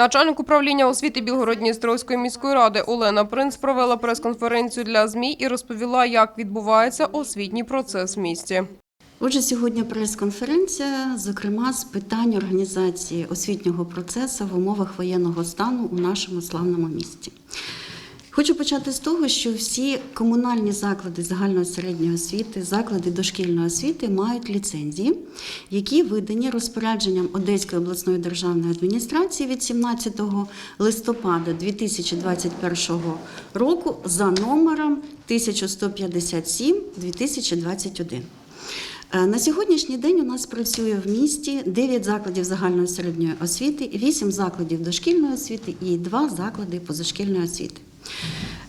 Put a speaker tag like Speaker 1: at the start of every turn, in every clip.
Speaker 1: Начальник управління освіти Білгород-Дністровської міської ради Олена Принц провела прес-конференцію для ЗМІ і розповіла, як відбувається освітній процес в місті.
Speaker 2: Отже, сьогодні прес-конференція, зокрема з питань організації освітнього процесу в умовах воєнного стану у нашому славному місті. Хочу почати з того, що всі комунальні заклади загальної середньої освіти, заклади дошкільної освіти мають ліцензії, які видані розпорядженням Одеської обласної державної адміністрації від 17 листопада 2021 року за номером 1157-2021. Е, На сьогоднішній день у нас працює в місті 9 закладів загальної середньої освіти, 8 закладів дошкільної освіти і 2 заклади позашкільної освіти.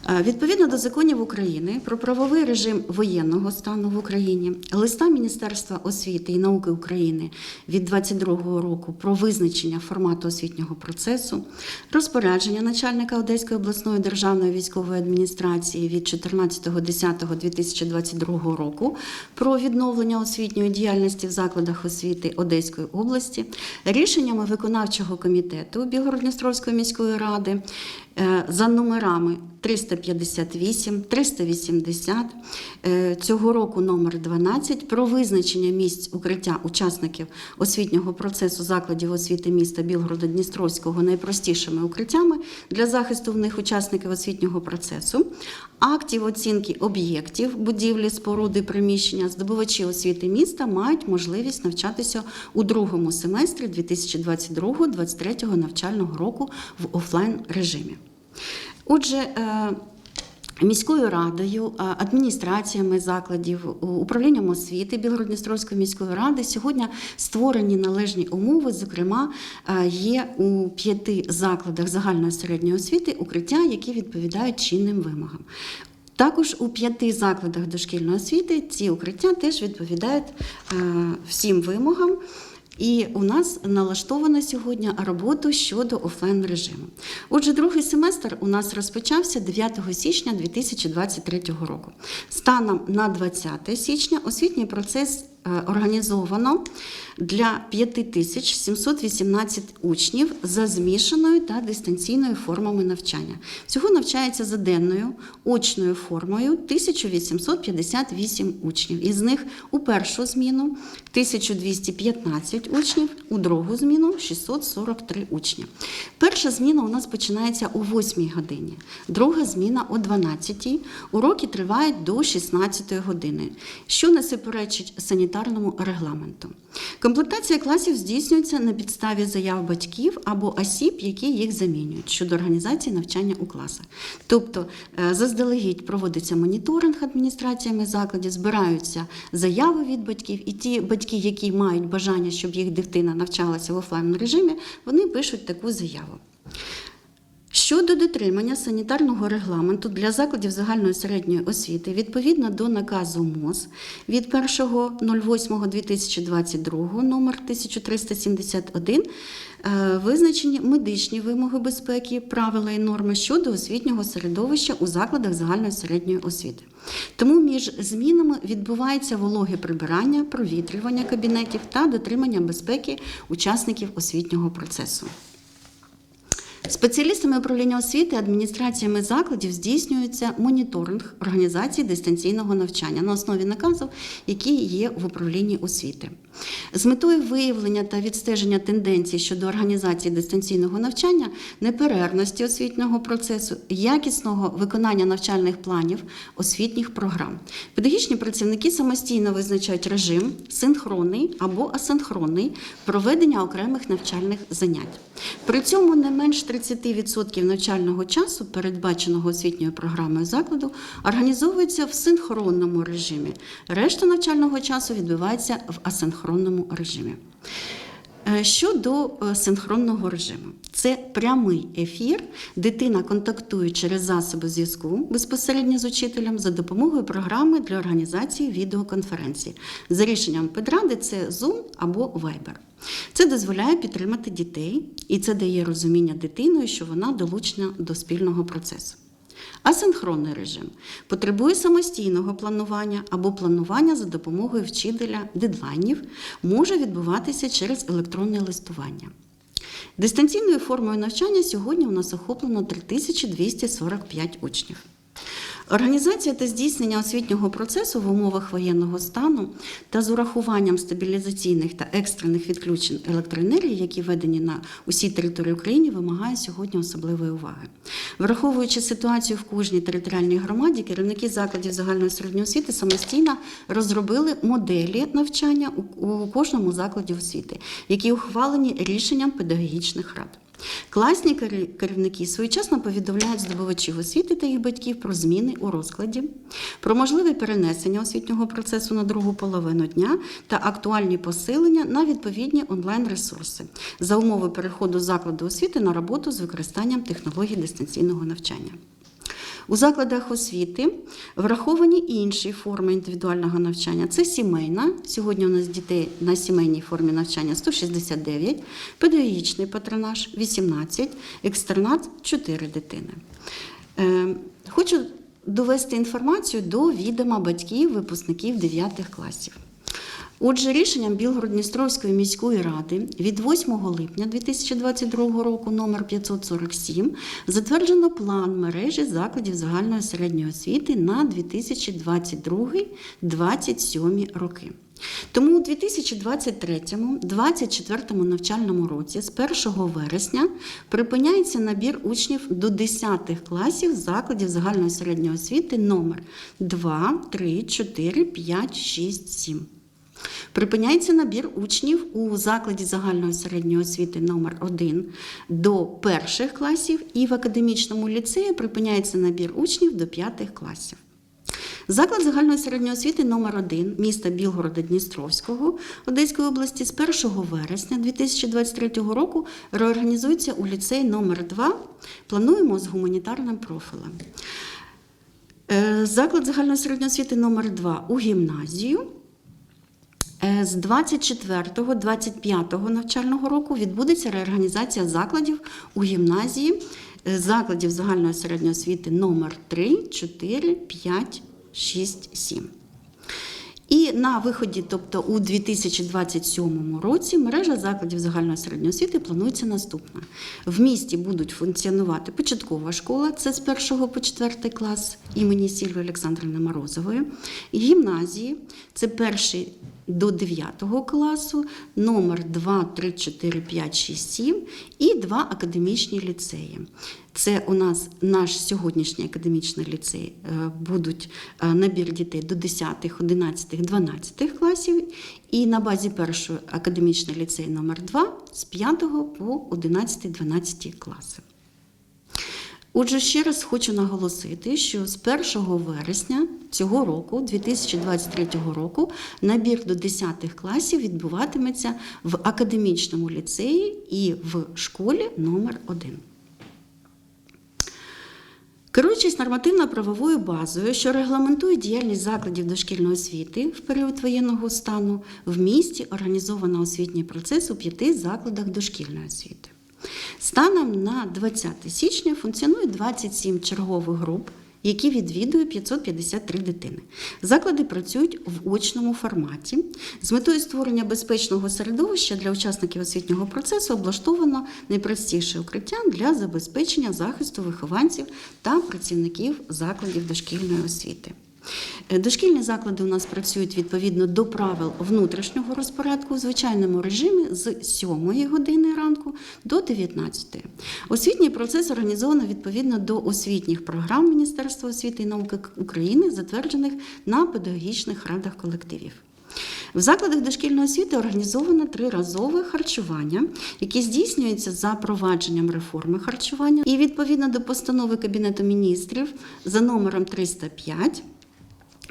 Speaker 2: Е, Відповідно до законів України про правовий режим воєнного стану в Україні, листа Міністерства освіти і науки України від 22 року про визначення формату освітнього процесу, розпорядження начальника Одеської обласної державної військової адміністрації від 14.10.2022 року про відновлення освітньої діяльності в закладах освіти Одеської області, рішеннями виконавчого комітету Білгород-Дністровської міської ради за номерами 358, 380, е, цього року номер 12 про визначення місць укриття учасників освітнього процесу закладів освіти міста Білгорода-Дністровського найпростішими укриттями для захисту в них учасників освітнього процесу, актів оцінки об'єктів, будівлі, споруди, приміщення, здобувачі освіти міста мають можливість навчатися у другому семестрі 2022-2023 навчального року в офлайн режимі. Отже, е, Міською радою, е, адміністраціями закладів, управлінням освіти Білгород-Дністровської міської ради сьогодні створені належні умови. Зокрема, е, є у п'яти закладах загальної середньої освіти укриття, які відповідають чинним вимогам. Також у п'яти закладах дошкільної освіти ці укриття теж відповідають всім вимогам. І у нас налаштовано сьогодні роботу щодо офлайн режиму. Отже, другий семестр у нас розпочався 9 січня 2023 року. Станом на 20 січня освітній процес організовано для 5718 учнів за змішаною та дистанційною формами навчання. Всього навчається за денною очною формою 1858 учнів. Із них у першу зміну 1215 учнів, у другу зміну 643 учні. Перша зміна у нас починається о 8 годині, друга зміна о 12. Уроки тривають до 16 години, що не суперечить санітарному регламенту. Комплектація класів здійснюється на підставі заяв батьків або осіб, які їх замінюють щодо організації навчання у класах. Тобто е, заздалегідь проводиться моніторинг адміністраціями закладів, збираються заяви від батьків, і ті батьки, які мають бажання, щоб їх дитина навчалася в офлайн режимі, вони пишуть таку заяву. Щодо дотримання санітарного регламенту для закладів загальної середньої освіти відповідно до наказу МОЗ від 1.08.2022 номер 1371 е, визначені медичні вимоги безпеки, правила і норми щодо освітнього середовища у закладах загальної середньої освіти. Тому між змінами відбувається вологе прибирання, провітрювання кабінетів та дотримання безпеки учасників освітнього процесу. Спеціалістами управління освіти, адміністраціями закладів здійснюється моніторинг організації дистанційного навчання на основі наказів, які є в управлінні освіти. З метою виявлення та відстеження тенденцій щодо організації дистанційного навчання, неперервності освітнього процесу, якісного виконання навчальних планів, освітніх програм. Педагогічні працівники самостійно визначають режим синхронний або асинхронний проведення окремих навчальних занять. При цьому не менш 30% навчального часу, передбаченого освітньою програмою закладу, організовується в синхронному режимі. Решта навчального часу відбувається в асинхронному режимі. Е, Щодо е, синхронного режиму, це прямий ефір. Дитина контактує через засоби зв'язку безпосередньо з учителем за допомогою програми для організації відеоконференції. За рішенням педради це Zoom або Viber. Це дозволяє підтримати дітей, і це дає розуміння дитиною, що вона долучена до спільного процесу. Асинхронний режим потребує самостійного планування або планування за допомогою вчителя дедлайнів, може відбуватися через електронне листування. Дистанційною формою навчання сьогодні у нас охоплено 3245 учнів. Організація та здійснення освітнього процесу в умовах воєнного стану та з урахуванням стабілізаційних та екстрених відключень електроенергії, які введені на усій території України, вимагає сьогодні особливої уваги. Враховуючи ситуацію в кожній територіальній громаді, керівники закладів загальної середньої освіти самостійно розробили моделі навчання у кожному закладі освіти, які ухвалені рішенням педагогічних рад. Класні керівники своєчасно повідомляють здобувачів освіти та їх батьків про зміни у розкладі, про можливе перенесення освітнього процесу на другу половину дня та актуальні посилення на відповідні онлайн-ресурси за умови переходу закладу освіти на роботу з використанням технологій дистанційного навчання. У закладах освіти враховані інші форми індивідуального навчання. Це сімейна. Сьогодні у нас дітей на сімейній формі навчання 169, педагогічний патронаж 18, екстернат 4 дитини. Е, Хочу довести інформацію до відома батьків, випускників 9 класів. Отже, рішенням Білгород-Дністровської міської ради від 8 липня 2022 року номер 547 затверджено план мережі закладів загальної середньої освіти на 2022-2027 роки. Тому у 2023-2024 навчальному році з 1 вересня припиняється набір учнів до 10 класів закладів загальної середньої освіти номер 2, 3, 4, 5, 6, 7. Припиняється набір учнів у закладі загальної середньої освіти номер 1 до перших класів і в академічному ліцеї припиняється набір учнів до п'ятих класів. Заклад загальної середньої освіти номер 1 міста Білгорода Дністровського Одеської області з 1 вересня 2023 року реорганізується у ліцей номер 2 Плануємо з гуманітарним профілем. Е, Заклад загальної середньої освіти номер 2 у гімназію. Е, З 24-25 навчального року відбудеться реорганізація закладів у гімназії, е, закладів загальної середньої освіти номер 3, 4, 5, 6, 7. І на виході, тобто у 2027 році, мережа закладів загальної середньої освіти планується наступна. В місті будуть функціонувати початкова школа, це з 1 по 4 клас імені Сільви Олександрівни Морозової, гімназії, це перший до 9 класу, номер 2, 3, 4, 5, 6, 7 і два академічні ліцеї. Це у нас наш сьогоднішній академічний ліцей. Е, Будуть е, набір дітей до 10, 11, 12 класів. І на базі першого академічний ліцей номер 2 з 5 по 11, 12 класи. Отже, ще раз хочу наголосити, що з 1 вересня цього року, 2023 року, набір до 10 класів відбуватиметься в академічному ліцеї і в школі номер 1 Керуючись нормативно-правовою базою, що регламентує діяльність закладів дошкільної освіти в період воєнного стану, в місті організовано освітній процес у п'яти закладах дошкільної освіти. Станом на 20 січня функціонує 27 чергових груп, які відвідує 553 дитини. Заклади працюють в очному форматі. З метою створення безпечного середовища для учасників освітнього процесу облаштовано найпростіше укриття для забезпечення захисту вихованців та працівників закладів дошкільної освіти. Е, Дошкільні заклади у нас працюють відповідно до правил внутрішнього розпорядку у звичайному режимі з 7 години ранку до 19. Освітній процес організовано відповідно до освітніх програм Міністерства освіти і науки України, затверджених на педагогічних радах колективів. В закладах дошкільної освіти організовано триразове харчування, яке здійснюється за провадженням реформи харчування і відповідно до постанови Кабінету міністрів за номером 305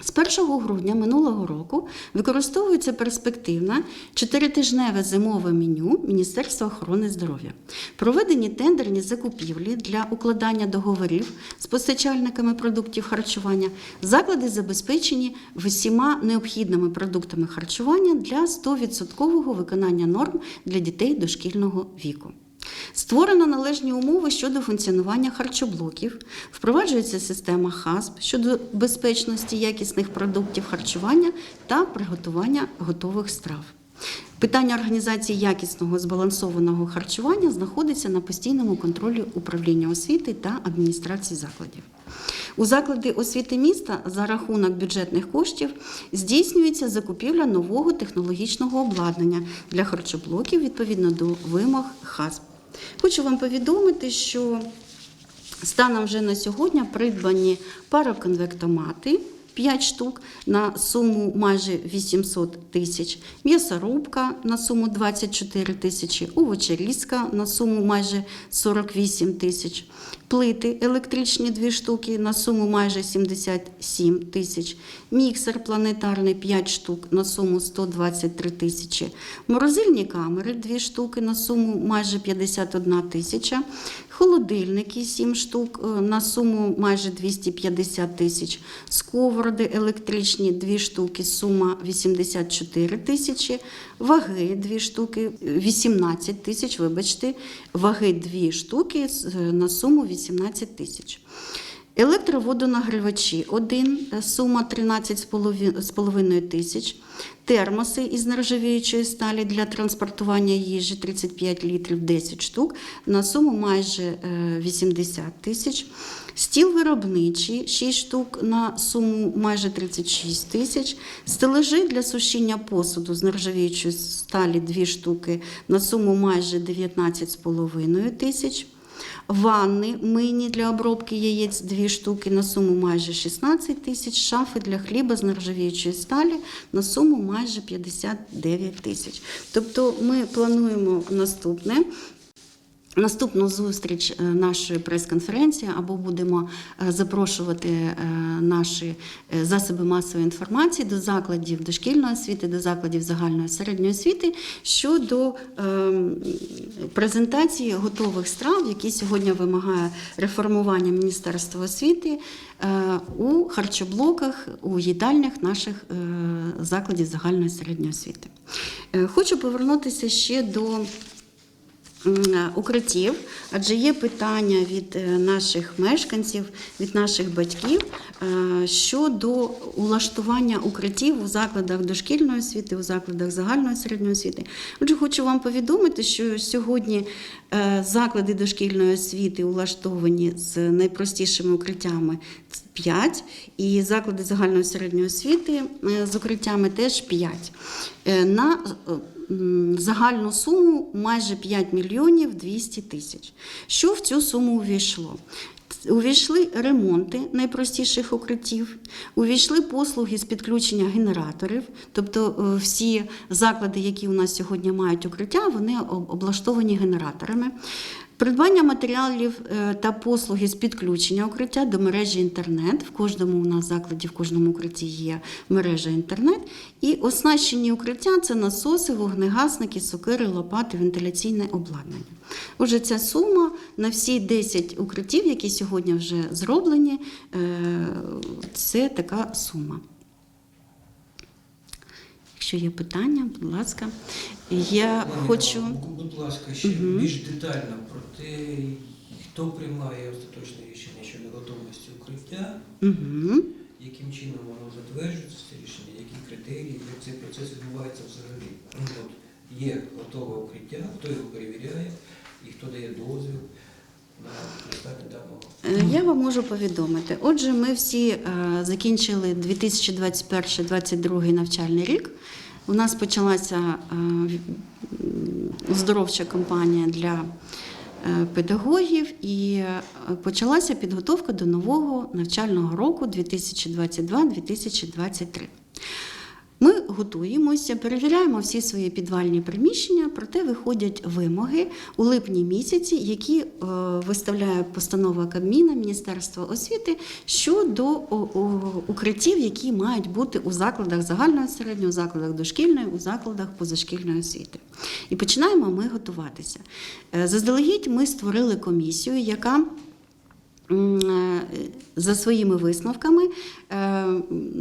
Speaker 2: з 1 грудня минулого року використовується перспективне чотиритижневе зимове меню Міністерства охорони здоров'я. Проведені тендерні закупівлі для укладання договорів з постачальниками продуктів харчування. Заклади забезпечені всіма необхідними продуктами харчування для 100% виконання норм для дітей дошкільного віку. Створено належні умови щодо функціонування харчоблоків, впроваджується система ХАСП щодо безпечності якісних продуктів харчування та приготування готових страв. Питання організації якісного збалансованого харчування знаходиться на постійному контролі управління освіти та адміністрації закладів. У заклади освіти міста за рахунок бюджетних коштів здійснюється закупівля нового технологічного обладнання для харчоблоків відповідно до вимог ХАСП. Хочу вам повідомити, що станом вже на сьогодні придбані пароконвектомати 5 штук на суму майже 800 тисяч, м'ясорубка на суму 24 тисячі, овочерізка на суму майже 48 тисяч, плити електричні 2 штуки на суму майже 77 тисяч, міксер планетарний 5 штук на суму 123 тисячі, морозильні камери 2 штуки на суму майже 51 тисяча, холодильники 7 штук е, на суму майже 250 тисяч, сковороди електричні 2 штуки, сума 84 тисячі, ваги 2 штуки, 18 тисяч, вибачте, ваги 2 штуки е, на суму 18 тисяч. Електроводонагрівачі 1, сума 13,5 тисяч. Термоси із нержавіючої сталі для транспортування їжі 35 літрів 10 штук на суму майже е, 80 тисяч. Стіл виробничий 6 штук на суму майже 36 тисяч. Стележі для сушіння посуду з нержавіючої сталі 2 штуки на суму майже 19,5 тисяч. Ванни мийні для обробки яєць дві штуки на суму майже 16 тисяч, шафи для хліба з нержавіючої сталі на суму майже 59 тисяч. Тобто ми плануємо наступне. Наступну зустріч е, нашої прес-конференції або будемо е, запрошувати е, наші засоби масової інформації до закладів дошкільної освіти, до закладів загальної середньої освіти щодо ем, презентації готових страв, які сьогодні вимагає реформування Міністерства освіти у харчоблоках, у їдальнях наших закладів загальної середньої освіти. Хочу повернутися ще до укриттів, адже є питання від е, наших мешканців, від наших батьків е, щодо улаштування укриттів у закладах дошкільної освіти, у закладах загальної середньої освіти. Отже, хочу вам повідомити, що сьогодні е, заклади дошкільної освіти улаштовані з найпростішими укриттями 5, і заклади загальної середньої освіти е, з укриттями теж 5. Е, На е, загальну суму майже 5 мільйонів 200 тисяч. Що в цю суму увійшло? Увійшли ремонти найпростіших укриттів, увійшли послуги з підключення генераторів, тобто е, всі заклади, які у нас сьогодні мають укриття, вони облаштовані генераторами. Придбання матеріалів е, та послуги з підключення укриття до мережі інтернет. В кожному у нас закладі, в кожному укритті є мережа інтернет. І оснащені укриття це насоси, вогнегасники, сокири, лопати, вентиляційне обладнання. Отже, ця сума на всі 10 укриттів, які сьогодні вже зроблені, е, це така сума. Якщо є питання, будь ласка. Я
Speaker 3: Пані
Speaker 2: хочу.
Speaker 3: Будь ласка, ще більш детально про те, хто приймає остаточне рішення щодо готовності укриття,
Speaker 2: Угу.
Speaker 3: яким чином воно затверджується це рішення, які критерії, як цей процес відбувається взагалі. Ну, от є готове укриття, хто його перевіряє і хто дає дозвіл.
Speaker 2: Е, Я вам можу повідомити. Отже, ми всі е, закінчили 2021-2022 навчальний рік. У нас почалася здоровча оздоровча кампанія для е, педагогів і е, почалася підготовка до нового навчального року 2022-2023. Готуємося, перевіряємо всі свої підвальні приміщення, проте виходять вимоги у липні місяці, які е, виставляє постанова Кабміна Міністерства освіти щодо укриттів, які мають бути у закладах загальної середньої, у закладах дошкільної, у закладах позашкільної освіти. І починаємо ми готуватися. Е, Заздалегідь ми створили комісію, яка за своїми висновками е,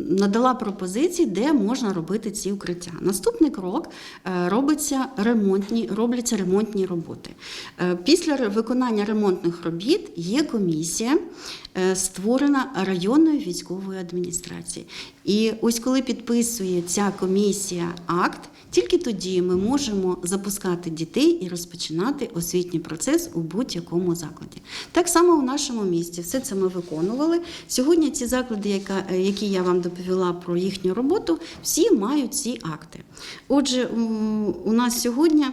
Speaker 2: надала пропозиції, де можна робити ці укриття. Наступний крок е, робиться ремонтні, робляться ремонтні роботи. Е, Після виконання ремонтних робіт є комісія, е, створена районною військовою адміністрацією. І ось коли підписує ця комісія акт, Тільки тоді ми можемо запускати дітей і розпочинати освітній процес у будь-якому закладі. Так само у нашому місті все це ми виконували. Сьогодні ці заклади, які я вам доповіла про їхню роботу, всі мають ці акти. Отже, у- нас сьогодні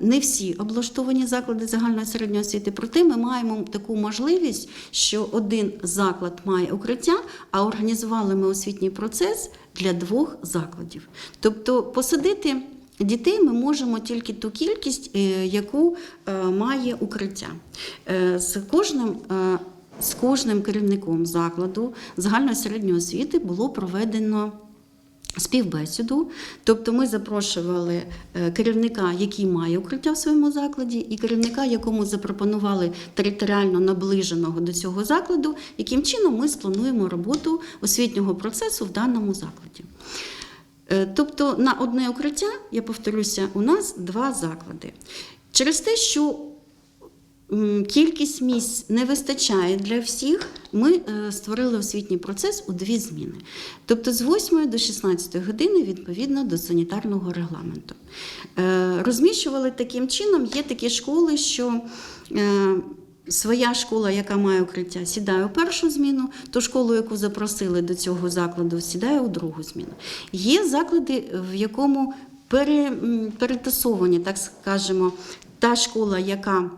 Speaker 2: не всі облаштовані заклади загальної середньої освіти, проте ми маємо таку можливість, що один заклад має укриття, а організували ми освітній процес для двох закладів. Тобто посадити. Дітей ми можемо тільки ту кількість, е, яку е, має укриття. Е, З кожним, е, з кожним керівником закладу загальної середньої освіти було проведено співбесіду. Тобто ми запрошували е, керівника, який має укриття в своєму закладі, і керівника, якому запропонували територіально наближеного до цього закладу, яким чином ми сплануємо роботу освітнього процесу в даному закладі. Е, Тобто на одне укриття, я повторюся, у нас два заклади. Через те, що кількість місць не вистачає для всіх, ми е, створили освітній процес у дві зміни. Тобто з 8 до 16 години відповідно до санітарного регламенту. Е, Розміщували таким чином, є такі школи, що е, Своя школа, яка має укриття, сідає у першу зміну, ту школу, яку запросили до цього закладу, сідає у другу зміну. Є заклади, в якому перетасовані, так скажемо, та школа, яка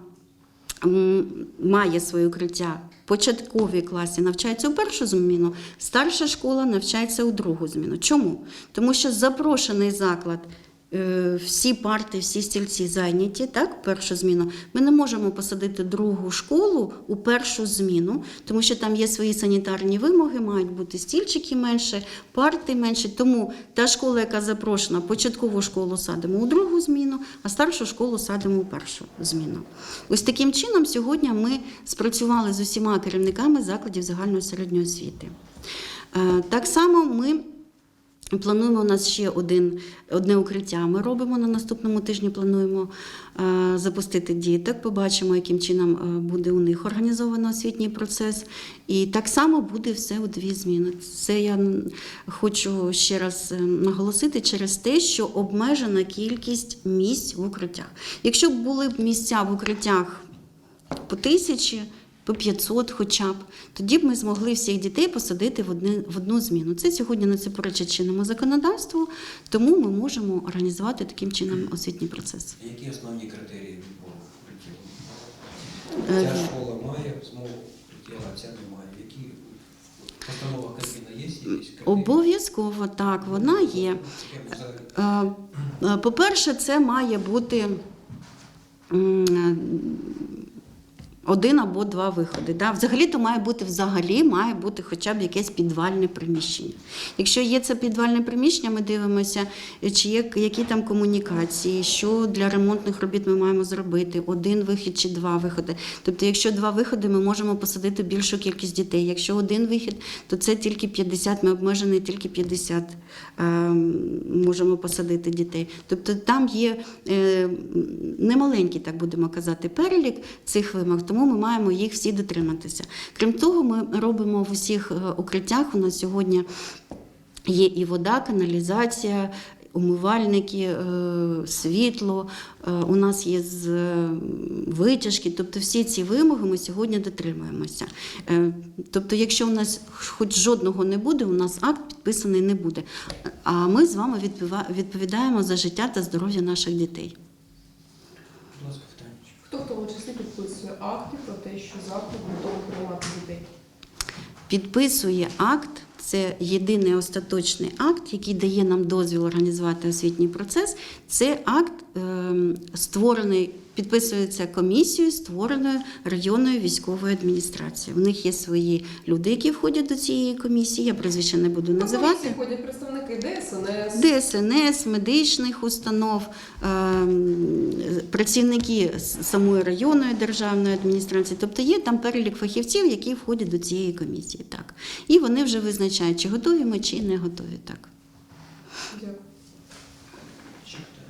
Speaker 2: має своє укриття. Початкові класи навчаються у першу зміну, старша школа навчається у другу зміну. Чому? Тому що запрошений заклад, всі парти, всі стільці зайняті, так, першу зміну. Ми не можемо посадити другу школу у першу зміну, тому що там є свої санітарні вимоги, мають бути стільчики менше, парти менше. Тому та школа, яка запрошена, початкову школу садимо у другу зміну, а старшу школу садимо у першу зміну. Ось таким чином сьогодні ми спрацювали з усіма керівниками закладів загальної середньої освіти. Е, Так само ми. Плануємо у нас ще один, одне укриття. Ми робимо на наступному тижні. Плануємо е, запустити діток. Побачимо, яким чином е, буде у них організовано освітній процес. І так само буде все у дві зміни. Це я хочу ще раз е, наголосити через те, що обмежена кількість місць в укриттях. Якщо б були б місця в укриттях по тисячі, по 500 хоча б, тоді б ми змогли всіх дітей посадити в, одне, в одну зміну. Це сьогодні не суперечить чинному законодавству, тому ми можемо організувати таким чином освітній процес.
Speaker 3: Які основні критерії відбору?
Speaker 2: Е,
Speaker 3: Ця школа має змогу укриття, а ця не має. Які постанова Кабміна є?
Speaker 2: Обов'язково так, вона є. Е, е, По-перше, це має бути один або два виходи. Да? Взагалі-то має бути взагалі має бути хоча б якесь підвальне приміщення. Якщо є це підвальне приміщення, ми дивимося, чи є які там комунікації, що для ремонтних робіт ми маємо зробити, один вихід чи два виходи. Тобто, якщо два виходи, ми можемо посадити більшу кількість дітей. Якщо один вихід, то це тільки 50, ми обмежені тільки 50 е, можемо посадити дітей. Тобто там є е, немаленький, так будемо казати, перелік цих вимог, тому ми маємо їх всі дотриматися. Крім того, ми робимо в усіх е, укриттях. У нас сьогодні є і вода, каналізація. Умивальники, е, світло, е, у нас є з витяжки, тобто всі ці вимоги ми сьогодні дотримуємося. Тобто, якщо у нас хоч жодного не буде, у нас акт підписаний не буде. А ми з вами відповідаємо за життя та здоров'я наших дітей.
Speaker 3: Будь ласка, питання.
Speaker 1: Хто в тому числі підписує акти про те, що заклад готовий приймати людей?
Speaker 2: підписує акт. Це єдиний остаточний акт, який дає нам дозвіл організувати освітній процес. Це акт е, створений, підписується комісією, створеною районною військовою адміністрацією. У них є свої люди, які входять до цієї комісії. Я прізвище не буду називати.
Speaker 1: ходять представники ДСНС.
Speaker 2: ДСНС, медичних установ, ем, працівники самої районної державної адміністрації. Тобто є там перелік фахівців, які входять до цієї комісії. Так. І вони вже визначають, чи готові ми, чи не готові. Так.
Speaker 1: Дякую.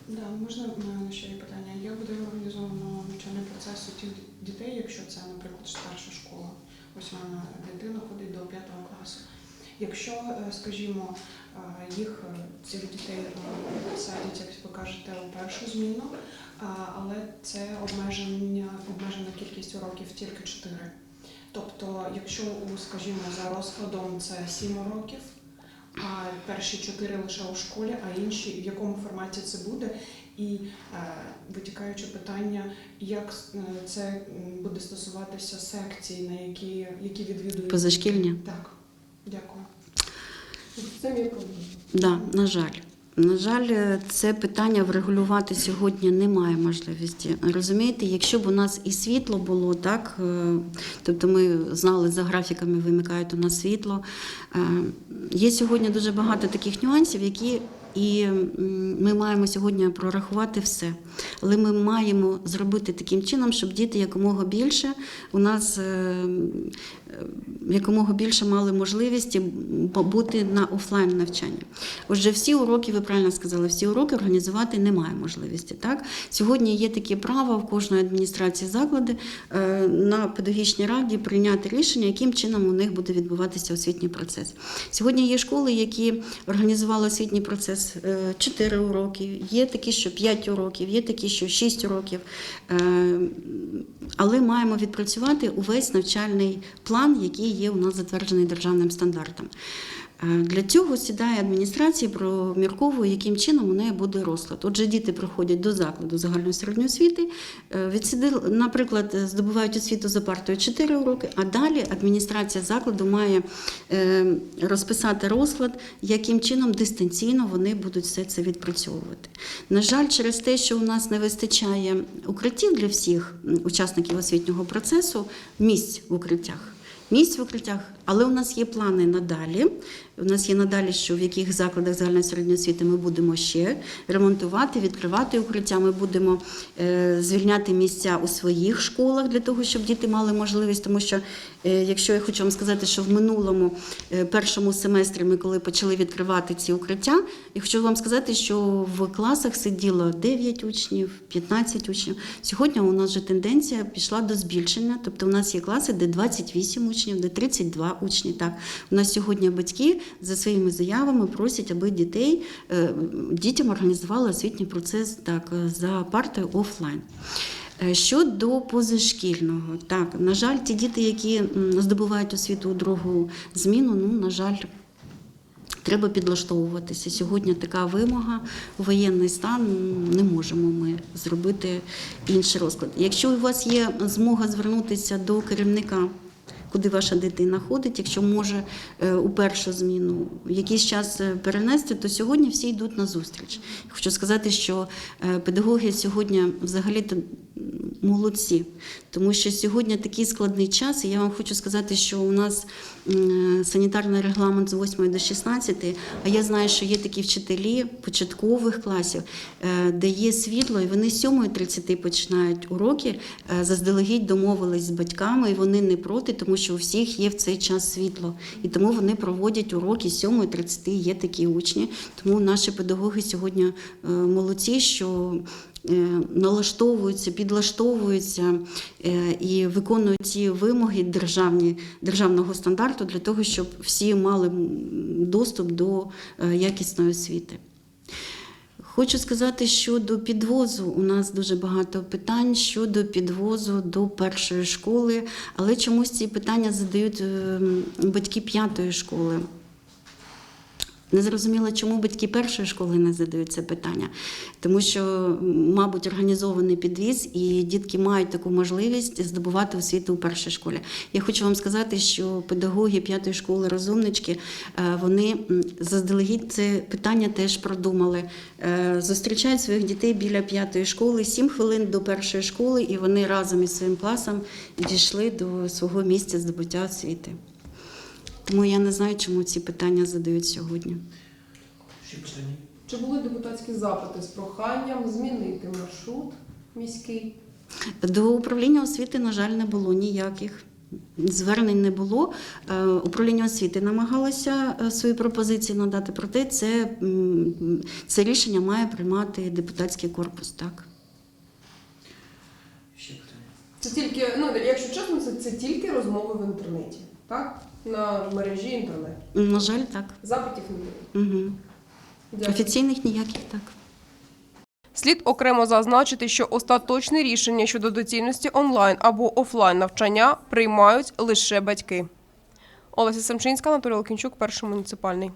Speaker 4: Да, можна в мене ще є питання. Як буде організовано навчальний процес у тих дітей, якщо це, наприклад, старша школа? Ось мене дитина ходить до п'ятого класу. Якщо, е, скажімо, їх е, цих дітей е, садять, як ви кажете, у першу зміну, але це обмеження, обмежена кількість уроків тільки 4. Тобто, якщо скажімо, за розкладом це 7 уроків, а перші чотири лише у школі, а інші в якому форматі це буде, і витікаюче витікаючи питання, як е, це буде стосуватися секцій, на які, які відвідують
Speaker 2: Позашкільні?
Speaker 4: Так, дякую.
Speaker 1: Це мій проблема.
Speaker 2: Да, на жаль. На жаль, це питання врегулювати сьогодні немає можливості. Розумієте, якщо б у нас і світло було, так е, тобто ми знали за графіками, вимикають у нас світло. е, Є сьогодні дуже багато таких нюансів, які і ми маємо сьогодні прорахувати все. Але ми маємо зробити таким чином, щоб діти якомога більше у нас е, якомога більше мали можливості бути на офлайн навчанні. Отже, всі уроки, ви правильно сказали, всі уроки організувати немає можливості. Так? Сьогодні є такі права в кожної адміністрації заклади е, на педагогічній раді прийняти рішення, яким чином у них буде відбуватися освітній процес. Сьогодні є школи, які організували освітній процес 4 уроки, є такі, що 5 уроків, є такі, що 6 уроків. Але маємо відпрацювати увесь навчальний план, який є у нас затверджений державним стандартом. Для цього сідає адміністрація, промірковує, яким чином у неї буде розклад. Отже, діти приходять до закладу загальної середньої освіти, е, відсидили, наприклад, здобувають освіту за партою 4 уроки, а далі адміністрація закладу має е, розписати розклад, яким чином дистанційно вони будуть все це відпрацьовувати. На жаль, через те, що у нас не вистачає укриттів для всіх учасників освітнього процесу, місць в укриттях. Місць в укриттях, але у нас є плани надалі. У нас є надалі, що в яких закладах загальної середньої освіти ми будемо ще ремонтувати, відкривати укриття. Ми будемо е, звільняти місця у своїх школах для того, щоб діти мали можливість. Тому що, е, якщо я хочу вам сказати, що в минулому е, першому семестрі ми коли почали відкривати ці укриття, я хочу вам сказати, що в класах сиділо 9 учнів, 15 учнів. Сьогодні у нас вже тенденція пішла до збільшення. Тобто у нас є класи, де 28 учнів, де 32 учні. Так, у нас сьогодні батьки за своїми заявами просять, аби дітей е, дітям організували освітній процес так за партою офлайн. Е, Щодо позашкільного, так на жаль, ті діти, які здобувають освіту у другу зміну, ну на жаль. Треба підлаштовуватися. Сьогодні така вимога, воєнний стан, не можемо ми зробити інший розклад. Якщо у вас є змога звернутися до керівника, куди ваша дитина ходить, якщо може е, у першу зміну якийсь час е, перенести, то сьогодні всі йдуть на зустріч. Хочу сказати, що е, педагоги сьогодні взагалі молодці, тому що сьогодні такий складний час, і я вам хочу сказати, що у нас санітарний регламент з 8 до 16, а я знаю, що є такі вчителі початкових класів, е, де є світло, і вони з 7.30 починають уроки, е, заздалегідь домовились з батьками, і вони не проти, тому що у всіх є в цей час світло. І тому вони проводять уроки з 7.30, є такі учні. Тому наші педагоги сьогодні е, молодці, що налаштовуються, підлаштовуються е, і виконують ті вимоги державні, державного стандарту для того, щоб всі мали доступ до е, якісної освіти. Хочу сказати, що до підвозу у нас дуже багато питань щодо підвозу до першої школи, але чомусь ці питання задають е, батьки п'ятої школи. Не зрозуміло, чому батьки першої школи не задають це питання, тому що, мабуть, організований підвіз, і дітки мають таку можливість здобувати освіту у першій школі. Я хочу вам сказати, що педагоги п'ятої школи розумнички е, вони заздалегідь це питання теж продумали. Е, Зустрічають своїх дітей біля п'ятої школи, сім хвилин до першої школи, і вони разом із своїм класом дійшли до свого місця здобуття освіти. Тому я не знаю, чому ці питання задають сьогодні.
Speaker 3: Ще питання?
Speaker 1: Чи були депутатські запити з проханням змінити маршрут міський?
Speaker 2: До управління освіти, на жаль, не було ніяких. Звернень не було. Е, Управління освіти намагалося е, свої пропозиції надати, проте це, це рішення має приймати депутатський корпус. Так.
Speaker 3: Ще питання.
Speaker 1: Це тільки, ну якщо чесно, це, це тільки розмови в інтернеті, так? На мережі інтернет.
Speaker 2: На жаль, так.
Speaker 1: Запитів немає.
Speaker 2: Угу. Офіційних ніяких так.
Speaker 1: Слід окремо зазначити, що остаточне рішення щодо доцільності онлайн або офлайн навчання приймають лише батьки. Олеся Семчинська, Анатолій Лукінчук, перший муніципальний.